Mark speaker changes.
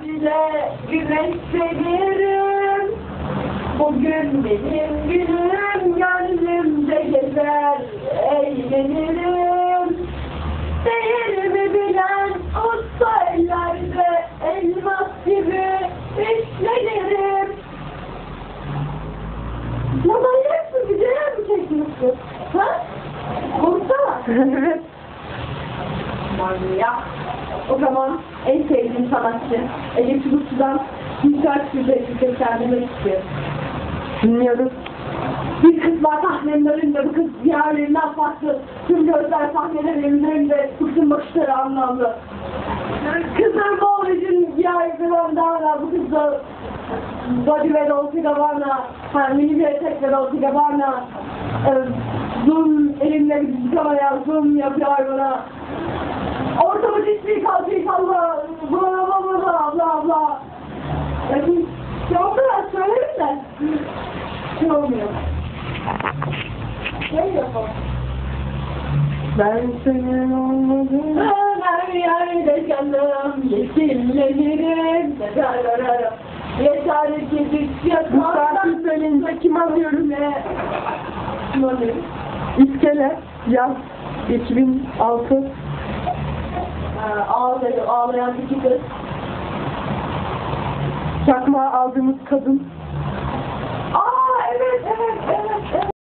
Speaker 1: bile güneşlenirim. Bugün benim günüm, gönlümde gezer, eğlenirim. Değerimi bilen usta ellerde elmas gibi işlenirim. Ya manyaksın, videoya mı çekmişsin? Ha? Konuşsana. Manyak. O zaman en sevdiğim sanatçı Elif bir şarkı sözleşmesi seslendirmek istiyorum.
Speaker 2: Dinliyoruz.
Speaker 1: Bir kız var sahnelerinde bu kız diğerlerinden farklı. Tüm gözler sahnelerinde bıktım bakışları anlamlı. Kızlar bu orijin diğerlerinden daha bu kız da body ve Dolce Gabbana, mini bir etek ve Dolce Gabbana, e, zoom elimle bir zoom yapıyor bana. Şey olmuyor. Ne yapalım?
Speaker 2: Ben senin olmadım.
Speaker 1: Her yerde canım yeşillenirim. Yeter ki düş
Speaker 2: Bu şarkıyı söyleyince kim anlıyorum?
Speaker 1: ne? Kim alıyor?
Speaker 2: İskele, yaz, 2006.
Speaker 1: Ee, Ağlıyor, ağlayan iki kız.
Speaker 2: Çakmağı aldığımız kadın.